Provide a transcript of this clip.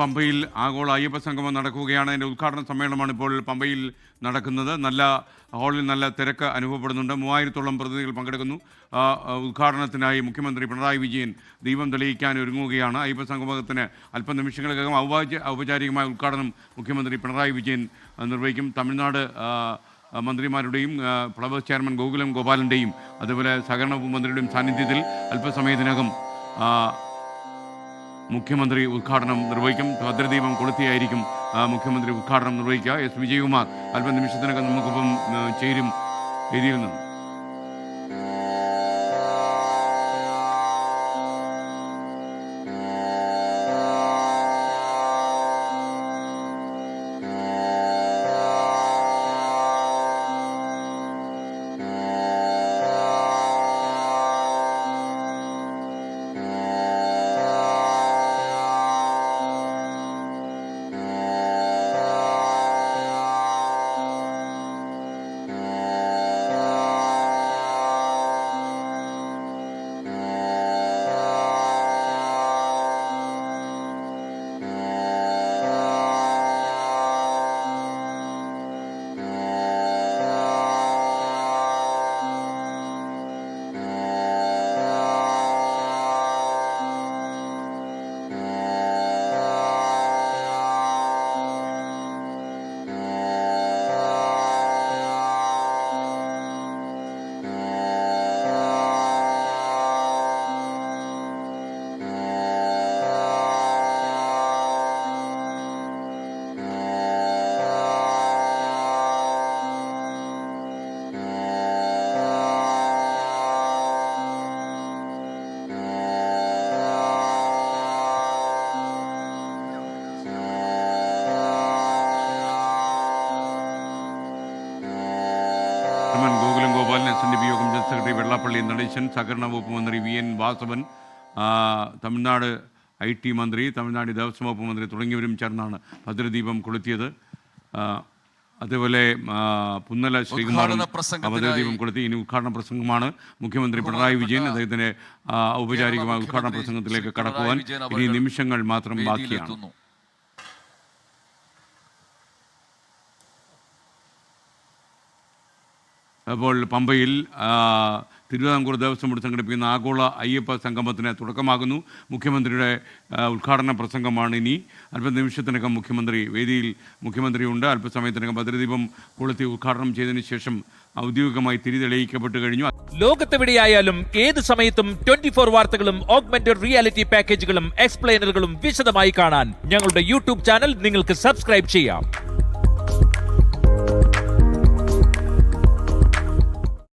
പമ്പയിൽ ആഗോള അയ്യപ്പ സംഗമം നടക്കുകയാണ്. അതിന്റെ ഉദ്ഘാടന സമ്മേളനമാണ് ഇപ്പോൾ പമ്പയിൽ നടക്കുന്നത്. നല്ല ഹാളിൽ നല്ല തിരക്ക് അനുഭവപ്പെടുന്നുണ്ട്. മൂവായിരത്തോളം പ്രതിനിധികൾ പങ്കെടുക്കുന്നു. ഉദ്ഘാടനത്തിനായി മുഖ്യമന്ത്രി പിണറായി വിജയൻ ദീപം തെളിയിക്കാൻ ഒരുങ്ങുകയാണ്. അയ്യപ്പ സംഗമത്തിന് അല്പനിമിഷങ്ങൾക്കകം ഔപചാ ഔപചാരികമായ ഉദ്ഘാടനം മുഖ്യമന്ത്രി പിണറായി വിജയൻ നിർവഹിക്കും. തമിഴ്നാട് മന്ത്രിമാരുടെയും പ്ലവ് ചെയർമാൻ ഗോകുലം ഗോപാലന്റെയും അതുപോലെ സഹകരണ മന്ത്രിയുടെയും സാന്നിധ്യത്തിൽ അല്പസമയത്തിനകം മുഖ്യമന്ത്രി ഉദ്ഘാടനം നിർവഹിക്കും. ഭദ്രദീപം കൊളുത്തിയായിരിക്കും മുഖ്യമന്ത്രി ഉദ്ഘാടനം നിർവഹിക്കുക. എസ്. വിജയകുമാർ അല്പനിമിഷത്തിനകം നമുക്കൊപ്പം ചേരും വേദിയിൽ നിന്ന്. എസ് പി യോഗം ജനറൽ സെക്രട്ടറി വെള്ളാപ്പള്ളി നടേശൻ സഹകരണ വകുപ്പ് മന്ത്രി V N Vasavan Tamil Nadu I T മന്ത്രി തമിഴ്നാട് ദേവസ്വം വകുപ്പ് മന്ത്രി തുടങ്ങിയവരും ചേർന്നാണ് ഭദ്രദീപം കൊളുത്തിയത്. അതേപോലെ പുന്നല ശ്രീകുമാർ ഭദ്രദീപം കൊളുത്തി. ഇനി ഉദ്ഘാടന പ്രസംഗമാണ്. മുഖ്യമന്ത്രി പിണറായി വിജയൻ അദ്ദേഹത്തിന്റെ ഔപചാരികമായ ഉദ്ഘാടന പ്രസംഗത്തിലേക്ക് കടക്കുവാൻ ഇനി നിമിഷങ്ങൾ മാത്രം ബാക്കിയാണ്. അപ്പോൾ പമ്പയിൽ തിരുവിതാംകൂർ ദേവസ്വം ബോർഡ് സംഘടിപ്പിക്കുന്ന ആഗോള അയ്യപ്പ സംഗമത്തിന് തുടക്കമാകുന്നു. മുഖ്യമന്ത്രിയുടെ ഉദ്ഘാടന പ്രസംഗമാണ് ഇനി. അല്പനിമിഷത്തിനകം മുഖ്യമന്ത്രി വേദിയിൽ മുഖ്യമന്ത്രിയുണ്ട്. അല്പസമയത്തിനകം ഭദ്രദീപം കൊളുത്തി ഉദ്ഘാടനം ചെയ്തതിനു ശേഷം ഔദ്യോഗികമായി തിരിതെളിയിക്കപ്പെട്ട് കഴിഞ്ഞു. ലോകത്തെവിടെയായാലും ഏത് സമയത്തും ട്വന്റി ഫോർ വാർത്തകളും ഓഗ്മെന്റഡ് റിയാലിറ്റി പാക്കേജുകളും എക്സ്പ്ലെയിനറുകളും വിശദമായി കാണാൻ ഞങ്ങളുടെ യൂട്യൂബ് ചാനൽ നിങ്ങൾക്ക് സബ്സ്ക്രൈബ് ചെയ്യാം.